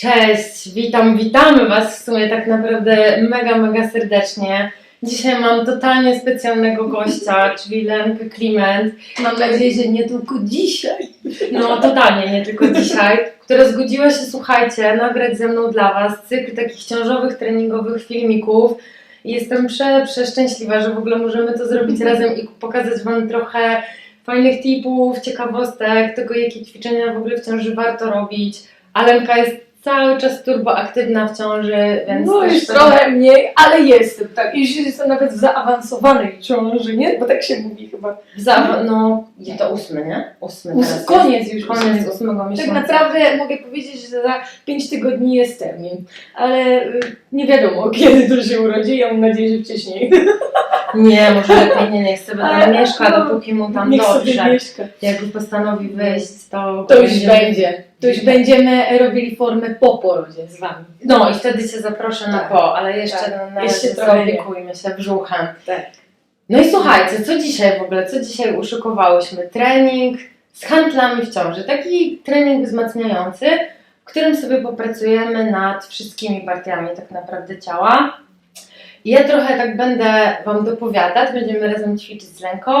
Cześć, witam, witamy Was w sumie tak naprawdę mega, mega serdecznie. Dzisiaj mam totalnie specjalnego gościa, czyli Lenkę Kliment. Mam nadzieję, że nie tylko dzisiaj. No totalnie, nie tylko dzisiaj, która zgodziła się, słuchajcie, nagrać ze mną dla Was cykl takich ciążowych, treningowych filmików. Jestem prze, przeszczęśliwa, że w ogóle możemy to zrobić razem i pokazać Wam trochę fajnych tipów, ciekawostek, tego jakie ćwiczenia w ogóle w ciąży warto robić. Alenka jest cały czas turboaktywna w ciąży, więc No też to- trochę mniej, ale jestem, tak. Już jestem nawet w zaawansowanej ciąży, nie? Bo tak się mówi chyba. Za, no, je to ósmy, nie? Ósmy Ós- koniec jest. już Koniec ósmego. ósmego Tak miesiąca. naprawdę mogę powiedzieć, że za 5 tygodni jest termin, ale y, nie wiadomo kiedy to się urodzi, ja mam nadzieję, że wcześniej. Nie, może lepiej nie, niech sobie tam mieszka, no, dopóki mu tam dobrze. Jak już postanowi wyjść, to... To już będziemy- będzie. To już będziemy robili formę po porodzie z Wami. No i wtedy Cię zaproszę na Tak. po, ale jeszcze Tak. na, na Jeszcze razie trochę nie. zaopiekujmy się brzuchem. Tak. No i słuchajcie, co dzisiaj w ogóle, co dzisiaj uszykowałyśmy? Trening z handlami w ciąży. Taki trening wzmacniający, w którym sobie popracujemy nad wszystkimi partiami tak naprawdę ciała. I Ja trochę tak będę Wam dopowiadać, będziemy razem ćwiczyć z ręką,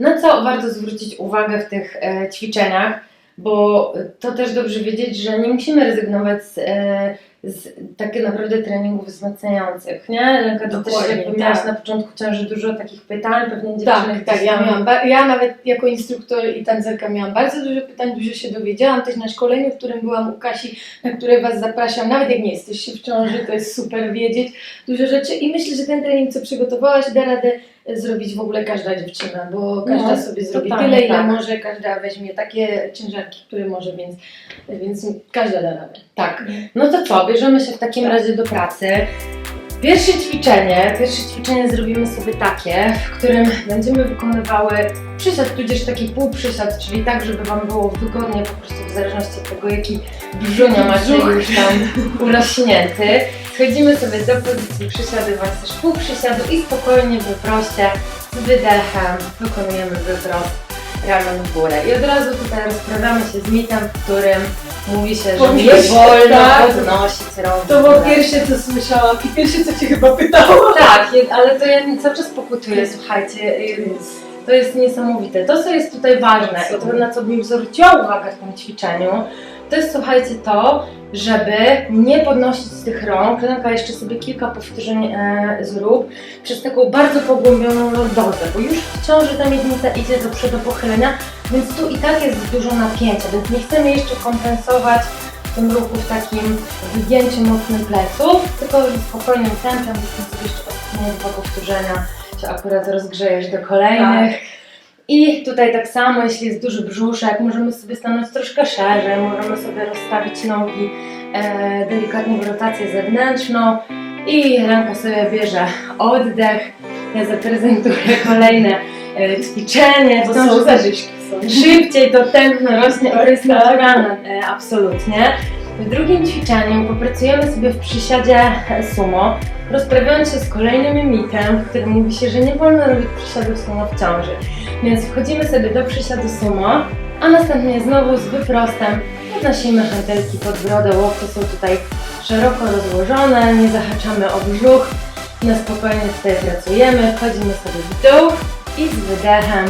na co warto zwrócić uwagę w tych e, ćwiczeniach, bo to też dobrze wiedzieć, że nie musimy rezygnować z, e, z tak naprawdę treningów wzmacniających, nie? Lenka, ty też jakby miałaś tak. na początku ciąży dużo takich pytań, pewnie dziewczyny Tak, tak, ja miałam, ja nawet jako instruktor i tancerka miałam bardzo dużo pytań, dużo się dowiedziałam też na szkoleniu, w którym byłam u Kasi, na które Was zapraszam, nawet jak nie jesteście w ciąży, to jest super wiedzieć dużo rzeczy i myślę, że ten trening, co przygotowałaś, da radę zrobić w ogóle każda dziewczyna, bo każda No, sobie zrobi totalnie tyle, ile tak. może, każda weźmie takie ciężarki, które może, więc, więc każda da radę. Tak. No to co, bierzemy się w takim razie do pracy. Pierwsze ćwiczenie, pierwsze ćwiczenie zrobimy sobie takie, w którym będziemy wykonywały przysiad, tudzież taki półprzysiad, czyli tak, żeby Wam było wygodnie po prostu w zależności od tego, jaki brzunia macie już tam urośnięty. Schodzimy sobie do pozycji przysiadywać, też półprzysiadu i spokojnie w wyproście z wydechem wykonujemy wyprost ramion w górę. I od razu tutaj rozprawiamy się z mitem, w którym mówi się, że nie wolno tak. podnosić rąk To w było górę. pierwsze, co słyszałam i pierwsze, co Cię chyba pytałam. Tak, je- ale to ja cały czas pokutuję, słuchajcie. y, To jest niesamowite. To, co jest tutaj ważne i to, na co bym zwróciła uwagę w tym ćwiczeniu, to jest, słuchajcie, to, żeby nie podnosić tych rąk. Lenka jeszcze sobie kilka powtórzeń e, zrób przez taką bardzo pogłębioną lordozę, bo już w ciąży ta miednica idzie do przodu pochylenia, więc tu i tak jest dużo napięcia, więc nie chcemy jeszcze kompensować w tym ruchu w takim wygięciu mocnym pleców, tylko spokojnym tempem, więc sobie jeszcze ostatnie dwa powtórzenia się akurat rozgrzejesz do kolejnych. I tutaj tak samo, jeśli jest duży brzuszek, możemy sobie stanąć troszkę szerzej, możemy sobie rozstawić nogi e, delikatnie w rotację zewnętrzną i ręka sobie bierze oddech. Ja zaprezentuję kolejne e, ćwiczenie. Ciąży są zażyszki. Są. szybciej to tętno rośnie to jest Tak. naturalne, e, absolutnie. W drugim ćwiczeniu popracujemy sobie w przysiadzie sumo, rozprawiając się z kolejnym mitem, w którym mówi się, że nie wolno robić przysiadów sumo w ciąży. Więc wchodzimy sobie do przysiadu sumo, a następnie znowu z wyprostem podnosimy hantelki pod brodę, łokcie są tutaj szeroko rozłożone, nie zahaczamy o brzuch, na spokojnie tutaj pracujemy, wchodzimy sobie w dół i z wydechem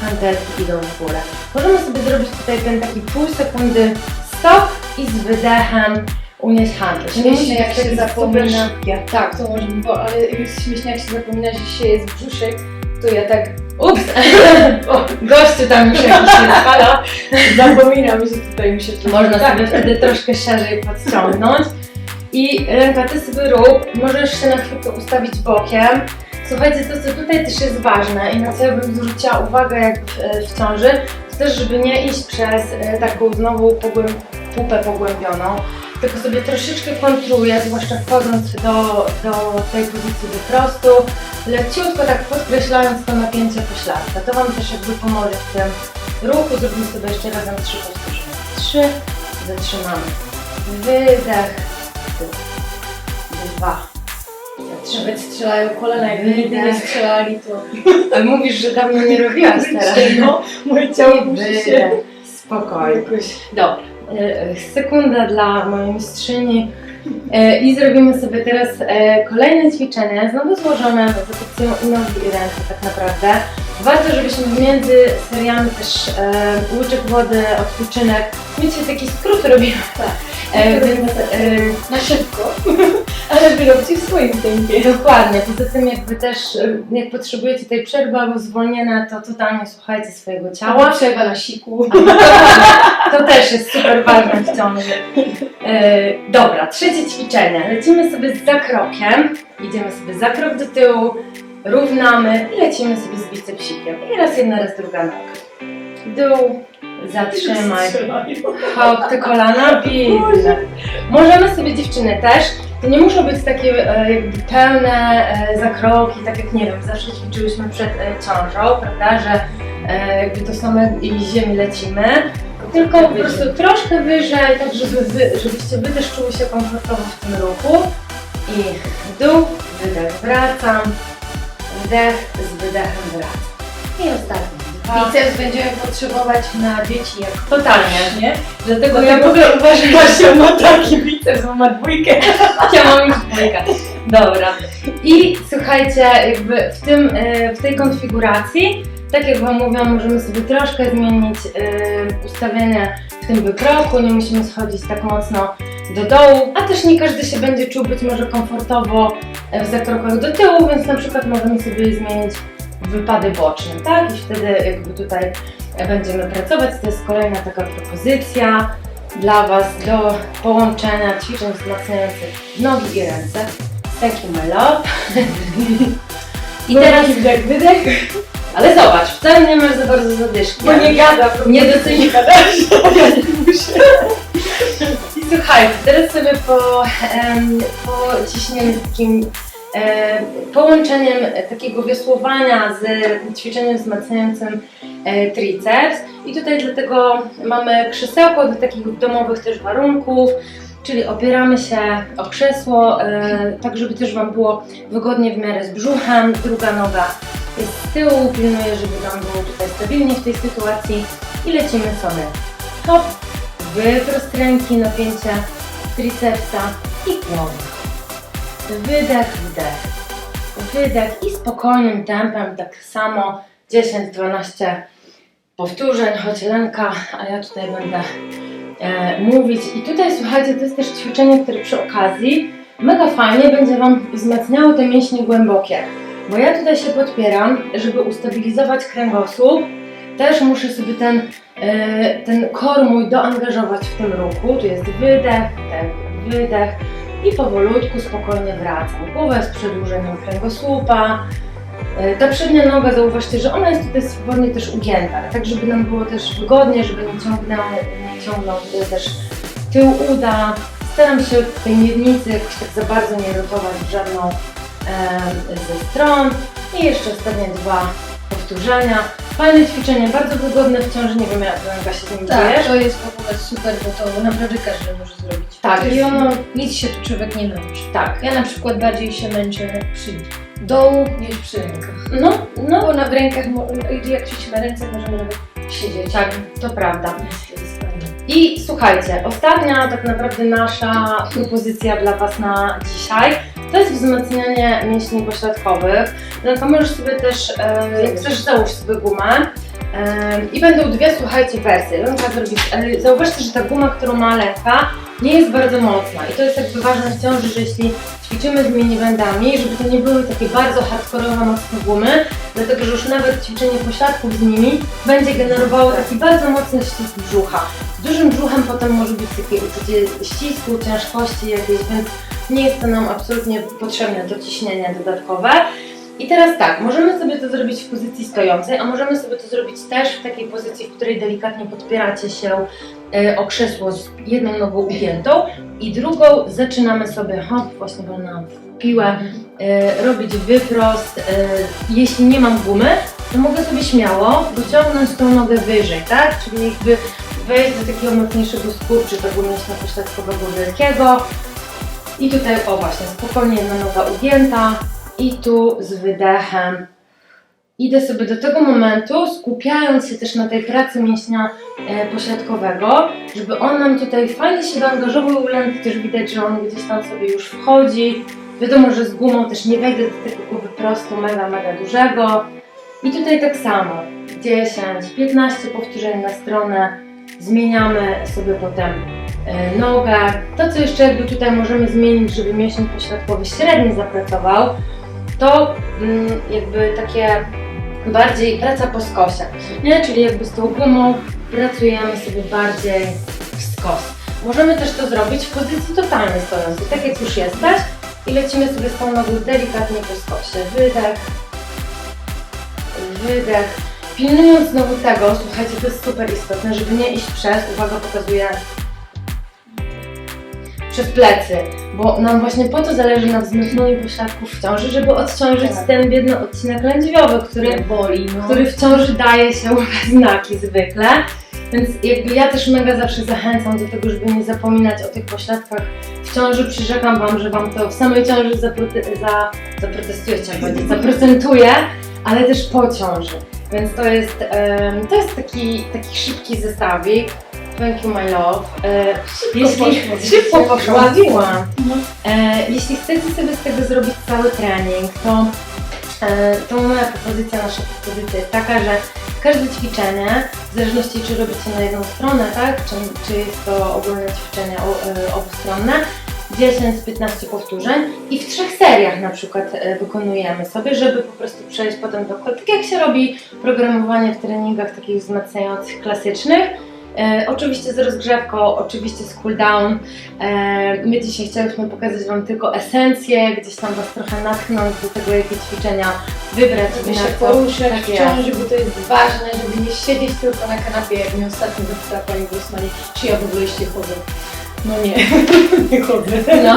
hantelki idą w górę. Możemy sobie zrobić tutaj ten taki pół sekundy stop i z wydechem unieść. To Śmieszne być jak się zapomina. Tak, to może by było, ale jest śmiesznie jak się zapomina, że się jest brzuszek, to ja tak Ups! gościu tam już jakiś się spala. zapominam, że tutaj muszę coś Można tak. sobie wtedy troszkę szerzej podciągnąć. I ręka, ty sobie rób, możesz się na chwilkę ustawić bokiem. Słuchajcie, to co tutaj też jest ważne i na co ja bym zwróciła uwagę jak w, w ciąży, to też, żeby nie iść przez e, taką znowu pogłęb, pupę pogłębioną, tylko sobie troszeczkę kontruję, zwłaszcza wchodząc do, do tej pozycji wyprostu, leciutko tak podkreślając to napięcie pośladka. To Wam też jakby pomoże w tym ruchu. Zrobimy sobie jeszcze razem trzy powtórzenia. Trzy, zatrzymamy. Wydech, dwa. Nawet strzelają kolana, jakby nigdy nie strzelali, to Ale mówisz, że dawno nie robiłaś teraz. no, moje ciało musi się spokojnie. Dobra, sekunda dla mojej mistrzyni. E, I zrobimy sobie teraz e, kolejne ćwiczenie, znowu złożone z pozycją nogi i ręce tak naprawdę. Warto, żebyśmy między seriami też e, łyczek wody, odpoczynek, wiecie, taki skrót robimy. Tak. E, więc e, Na szybko, ale wyrobcie w swoim tempie. Dokładnie, poza tym jakby też, y, jak potrzebujecie tej przerwy albo zwolnienia, to totalnie słuchajcie swojego Ciała ciała. przerwa na siku. To też jest super ważne w ciąży. E, dobra, trzecie ćwiczenie. Lecimy sobie z zakrokiem. Idziemy sobie za krok do tyłu, równamy i lecimy sobie z bicepsikiem. I raz jedna, raz druga noga. Dół, zatrzymaj. Hop, te kolana widne. Możemy sobie dziewczyny też, to nie muszą być takie e, jakby pełne e, zakroki, tak jak nie wiem, zawsze ćwiczyłyśmy przed e, ciążą, prawda, że e, jakby to same i ziemi lecimy, tylko po prostu troszkę wyżej, tak żeby wy, żebyście wy też czuły się komfortowo w tym ruchu. I w dół, wydech, wracam, wdech, z wydechem wracam. I ostatni. Biceps będziemy potrzebować na dzieci jak Totalnie. nie? Dlatego Bo ja w ogóle uważam, że Właśnie ma taki biceps, bo ma dwójkę. Ja mam już dwójkę. Dobra. I słuchajcie, jakby w, tym, e, w tej konfiguracji, tak jak Wam mówiłam, możemy sobie troszkę zmienić e, ustawienie w tym wykroku, nie musimy schodzić tak mocno do dołu, a też nie każdy się będzie czuł być może komfortowo e, w zakrokach do tyłu, więc na przykład możemy sobie zmienić wypady boczne, tak? I wtedy jakby tutaj będziemy pracować. To jest kolejna taka propozycja dla Was do połączenia ćwiczeń wzmacniających nogi i ręce. Taki my love. I teraz, wydech, wydech, ale zobacz, wcale nie masz za bardzo zadyszki. bo nie gada. Nie docenię. gadasz. I słuchajcie, teraz sobie po, em, pociśniemy takim e, połączeniem takiego wiosłowania z ćwiczeniem wzmacniającym e, triceps. I tutaj dlatego mamy krzesełko do takich domowych też warunków, czyli opieramy się o krzesło, e, tak żeby też Wam było wygodnie w miarę z brzuchem. Druga noga jest z tyłu, pilnuję, żeby Wam było tutaj stabilnie w tej sytuacji i lecimy sobie. Hop, wyprost ręki, napięcie tricepsa i głowy. Wydech, wdech. Wydech i spokojnym tempem, tak samo 10-12 powtórzeń, choć Lenka, a ja tutaj będę e, mówić. I tutaj słuchajcie, to jest też ćwiczenie, które przy okazji mega fajnie będzie Wam wzmacniało te mięśnie głębokie. Bo ja tutaj się podpieram, żeby ustabilizować kręgosłup. Też muszę sobie ten e, ten kor mój doangażować w tym ruchu. Tu jest wydech, ten wydech i powolutku, spokojnie wracam. Głowa jest przedłużeniem kręgosłupa. E, Ta przednia noga, zauważcie, że ona jest tutaj swobodnie też ugięta, tak żeby nam było też wygodnie, żeby nie ciągnął, nie ciągnął też tył uda. Staram się tej miednicy jakoś tak za bardzo nie rotować w żadną em, ze stron. I jeszcze ostatnie dwa powtórzenia. Fajne ćwiczenie, bardzo wygodne w ciąży, nie wiem jak Lenka się z nim Tak, czujesz. to jest w ogóle super, bo to naprawdę każdy może zrobić. Tak, I i ono, nic się tu człowiek nie męczy. tak, Ja na przykład bardziej się męczę przy dołu niż przy rękach. no, no, No bo na w rękach, mo- jak ćwiczymy na ręce, możemy nawet siedzieć. tak, to prawda. Jest, to jest fajne. I słuchajcie, ostatnia tak naprawdę nasza propozycja dla Was na dzisiaj to jest wzmacnianie mięśni pośladkowych. Lenka, możesz sobie też, e, jak chcesz, załóż sobie gumę. E, I będą dwie, słuchajcie, wersje. Lenka zrobi, ale zauważcie, że ta guma, którą ma Lenka, nie jest bardzo mocna. I to jest jakby ważne w ciąży, że jeśli ćwiczymy z minibandami, żeby to nie były takie bardzo hardkorowe, mocne gumy, dlatego że już nawet ćwiczenie pośladków z nimi będzie generowało taki bardzo mocny ścisk brzucha. Z dużym brzuchem potem może być takie uczucie ścisku, ciężkości jakiejś, więc nie jest to nam absolutnie potrzebne to ciśnienie dodatkowe. I teraz tak, możemy sobie to zrobić w pozycji stojącej, a możemy sobie to zrobić też w takiej pozycji, w której delikatnie podpieracie się e, o krzesło z jedną nogą ugiętą i drugą zaczynamy sobie, hop, właśnie wolna w piłę, e, robić wyprost. E, jeśli nie mam gumy, to mogę sobie śmiało dociągnąć tą nogę wyżej, tak? Czyli jakby wejść do takiego mocniejszego skurczy tego mięśnia pośladkowego wielkiego. I tutaj, o właśnie, spokojnie jedna noga ugięta i tu z wydechem idę sobie do tego momentu, skupiając się też na tej pracy mięśnia e, pośladkowego, żeby on nam tutaj fajnie się doangażował, Ulanki też widać, że on gdzieś tam sobie już wchodzi. Wiadomo, że z gumą też nie wejdę do tego wyprostu mega, mega dużego. I tutaj tak samo, 10, 15 powtórzeń na stronę, zmieniamy sobie potem e, nogę. To, co jeszcze jakby tutaj możemy zmienić, żeby mięsień pośladkowy średnio zapracował, to mm, jakby takie bardziej praca po skosie, nie? Czyli jakby z tą gumą pracujemy sobie bardziej w skos. Możemy też to zrobić w pozycji totalnej stojącej, tak jak już jesteś i lecimy sobie z tą nogą delikatnie po skosie. Wydech, wydech. Pilnując znowu tego, słuchajcie, to jest super istotne, żeby nie iść przez, uwaga, pokazuję, przez plecy, bo nam właśnie po to zależy na wzmocnieniu pośladków w ciąży, żeby odciążyć Tak. ten biedny odcinek lędźwiowy, który, boli, no. który w ciąży daje się znaki zwykle. Więc jakby ja też mega zawsze zachęcam do tego, żeby nie zapominać o tych pośladkach w ciąży. Przyrzekam Wam, że Wam to w samej ciąży zaprote- za, zaprotestuje, chciałam powiedzieć, zaprocentuje, ale też po ciąży. Więc to jest, um, to jest taki, taki szybki zestawik. Thank you, my love. E, poszło, szybko poszło, no. e, jeśli chcecie sobie z tego zrobić cały trening, to, e, to moja propozycja, nasza propozycja jest taka, że każde ćwiczenie, w zależności czy robicie na jedną stronę, tak, czy, czy jest to ogólne ćwiczenie e, obustronne, 10 z 15 powtórzeń i w trzech seriach na przykład e, wykonujemy sobie, żeby po prostu przejść potem do tak jak się robi programowanie w treningach takich wzmacniających klasycznych. E, oczywiście z rozgrzewką, oczywiście z cooldown. E, my dzisiaj chcieliśmy pokazać Wam tylko esencję, gdzieś tam Was trochę natchnąć do tego, jakie ćwiczenia wybrać. Żeby się co. poruszać tak wciąż, bo to jest ważne, żeby nie siedzieć tylko na kanapie, jak mi ostatnio zapytała Pani Guzmani, czy ja w ogóle się chodzę. No nie, nie chodzę. No,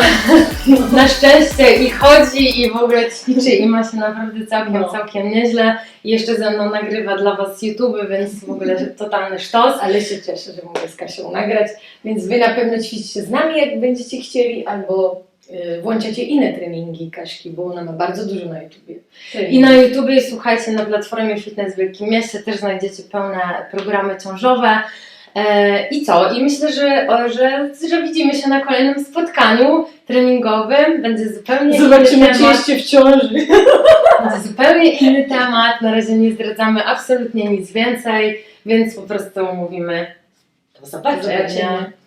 na szczęście i chodzi i w ogóle ćwiczy i ma się naprawdę całkiem, No. całkiem nieźle. I jeszcze ze mną nagrywa dla Was YouTube, więc w ogóle totalny sztos. Ale się cieszę, że mogę z Kasią nagrać, więc Wy na pewno ćwiczcie z nami, jak będziecie chcieli, albo y, włączacie inne treningi Kaśki, bo ona ma bardzo dużo na YouTubie. I na YouTubie słuchajcie, na platformie Fitness w Wielkim Mieście też znajdziecie pełne programy ciążowe. E, I co? I myślę, że, że, że widzimy się na kolejnym spotkaniu treningowym. Będzie zupełnie Zobaczymy, inny czy temat. jeszcze w ciąży. Będzie zupełnie inny temat. Na razie nie zdradzamy absolutnie nic więcej, więc po prostu mówimy do. Zobaczenia.